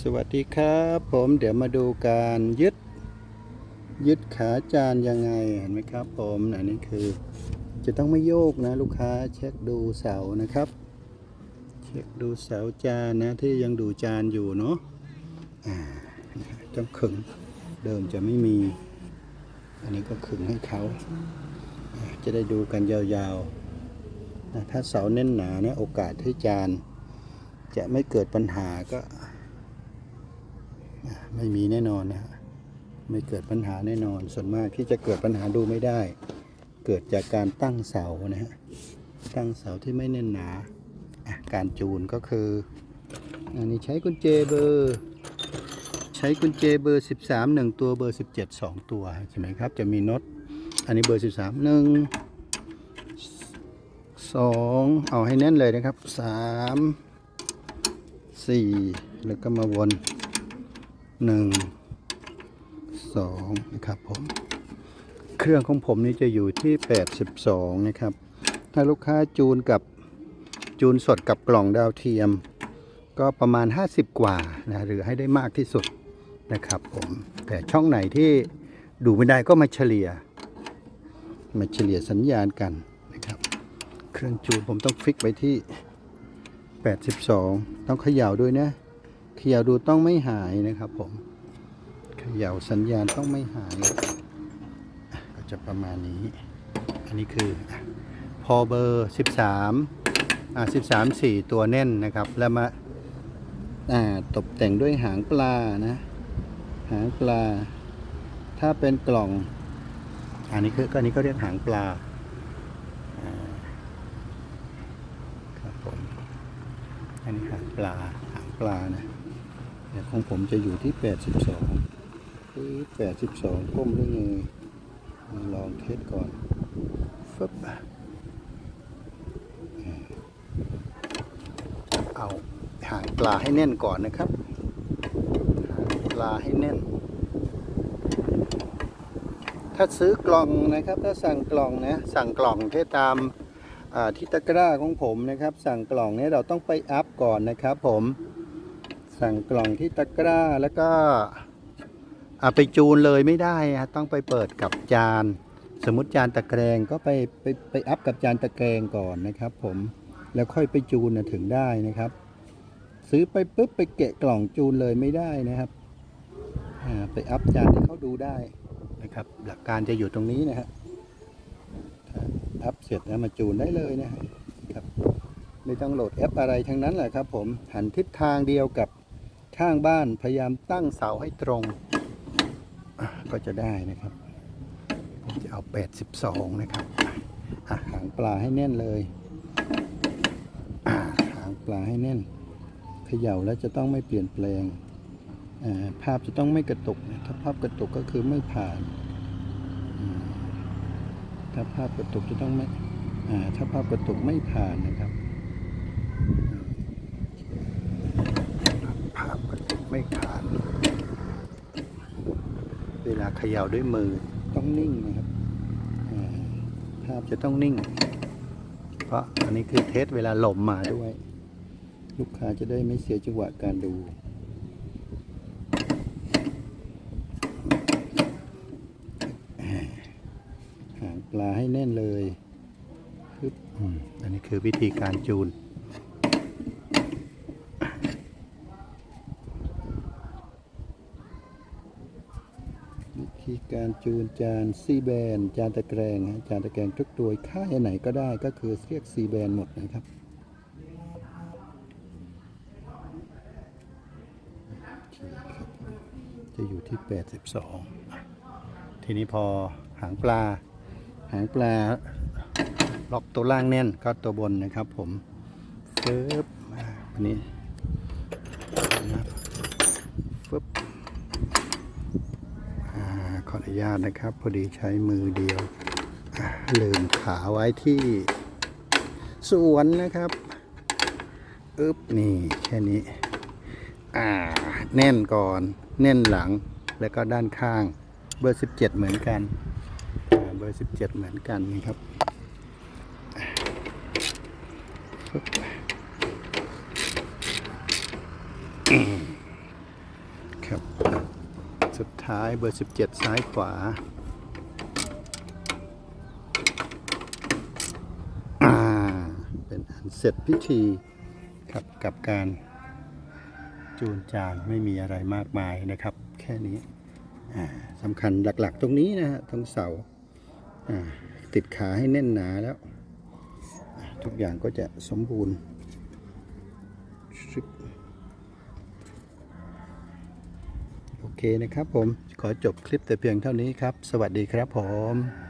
สวัสดีครับ ผมเดี๋ยวมาดูการยึด ยึดขาจานยังไงเห็นไหมครับผมอันนี้คือ จะต้องไม่โยกนะลูกค้าเช็คดูเสานะครับ เช็คดูเสาจานนะที่ยังดูจานอยู่เนาะอ่าต้องขึงเดิมจะไม่มี อันนี้ก็ขึงให้เขาจะได้ดูกันยาวๆนะถ้าเสาแน่นหนาเนี่ยโอกาสที่จานจะไม่เกิดปัญหาก็ ไม่มีแน่นอนนะฮะไม่เกิดปัญหาแน่นอน ส่วนมากที่จะเกิดปัญหาดูไม่ได้ เกิดจากการตั้งเสานะฮะตั้งเสาที่ไม่แน่นหนาะการจูนก็คืออันนี้ใช้กุญแจเบอร์ใช้กุญแจเบอร์ 13 1 ตัวเบอร์ 17 2 ตัวใช่ไหมครับ จะมีน็อตอันนี้เบอร์ 13 1 2 เอาให้แน่นเลยนะครับ 3 4 แล้วก็มาวน หนึ่งสองนะครับผม เครื่องของผมนี่จะอยู่ที่ 82 นะครับ ถ้าลูกค้าจูนกับจูนสดกับกล่องดาวเทียม ก็ประมาณ 50 กว่านะหรือให้ได้มากที่สุดนะครับผมแต่ช่องไหนที่ดูไม่ได้ก็มาเฉลี่ย มาเฉลี่ยสัญญาณกันนะครับ เครื่องจูนผมต้องฟิกไปที่ 82 ต้องเขย่าด้วยนะ เขย่าดูต้องไม่หายนะครับผมเขย่าสัญญาณต้องไม่หาย ก็จะประมาณนี้ อันนี้คือพอเบอร์ 13อ่า13 4 ตัวแน่นนะครับ แล้วมาอ่าตกแต่งด้วยหางปลานะ หางปลา ถ้าเป็นกล่อง อันนี้คือก็อันนี้ก็เรียกหางปลาครับผมอันนี้หางปลาหางปลานะ ของผมจะอยู่ที่ 82คือ82ก้มด้วยมือลองเทสก่อนฟึบเอาหางปลาให้แน่นก่อนนะครับ หางปลาให้แน่น ถ้าซื้อกล่องนะครับ ถ้าสั่งกล่องนะ สั่งกล่องที่ตามที่ตะกร้าของผมนะครับ สั่งกล่องเนี้เราต้องไปอัพก่อนนะครับผม สั่งกล่องที่ตะกร้าแล้วก็เอาไปจูนเลยไม่ได้ฮะต้องไปเปิดกับจาน สมมติจานตะแกรงก็ไปไปไปอัพกับจานตะแกรงก่อนนะครับ ผมแล้วค่อยไปจูนนะถึงได้นะครับ ซื้อไปปุ๊บไปเกะกล่องจูนเลยไม่ได้นะครับอ่าไปอัพจานที่เขาดูได้นะครับ หลักการจะอยู่ตรงนี้นะฮะอัพเสร็จแล้วมาจูนได้เลยนะครับ ไม่ต้องโหลดแอปอะไรทั้งนั้นแหละครับ ผมหันทิศทางเดียวกับ ข้างบ้านพยายามตั้งเสาให้ตรง ก็จะได้นะครับผมจะเอา 82 นะครับหางปลาให้แน่นเลยหางปลาให้แน่นเขย่าแล้วจะต้องไม่เปลี่ยนแปลงภาพจะต้องไม่กระตุกถ้าภาพกระตุกก็คือไม่ผ่านถ้าภาพกระตุกจะต้องไม่ถ้าภาพกระตุกไม่ผ่านนะครับ ภาพกระตุก ไม่ผ่านเวลาเขย่าด้วยมือต้องนิ่งนะครับอ่าภาพจะต้องนิ่ง เพราะอันนี้คือเทสเวลาลมมาด้วย ลูกค้าจะได้ไม่เสียจังหวะการดูหางปลาให้แน่นเลยปึ๊บอืมอันนี้คือวิธีการจูน วิ ธีการจูนจานซีแบนจานตะแกรงฮะจานตะแกรงทุกตัวค่ายไหนก็ได้ก็คือเรียกซีแบนหมดนะครับจะอยู่ที่ 82 ทีนี้พอหางปลา หางปลาล็อกตัวล่างแน่นก็ตัวบนนะครับผมฟึบอันนี้นะฟึบอ่าข ออนุญาตนะครับ พอดีใช้มือเดียว ลืมขาไว้ที่สวนนะครับอึบนี่แค่นี้ อ่า แน่นก่อน แน่นหลังแล้วก็ด้านข้างเบอร์ 17 เหมือนกันเบอร์ 17 เหมือนกันนะ ครับ สุด ท้ายเบอร์ 17 ซ้ายขวา เป็นอันเสร็จพิธีครับกับการจูนจานไม่มีอะไรมากมายนะครับ แค่นี้สำคัญหลักๆตรงนี้นะฮะตรงเสาติดขาให้แน่นหนาแล้ว ทุกอย่างก็จะสมบูรณ์ เคนะครับผมขอจบคลิปแต่เพียงเท่านี้ครับ สวัสดีครับผม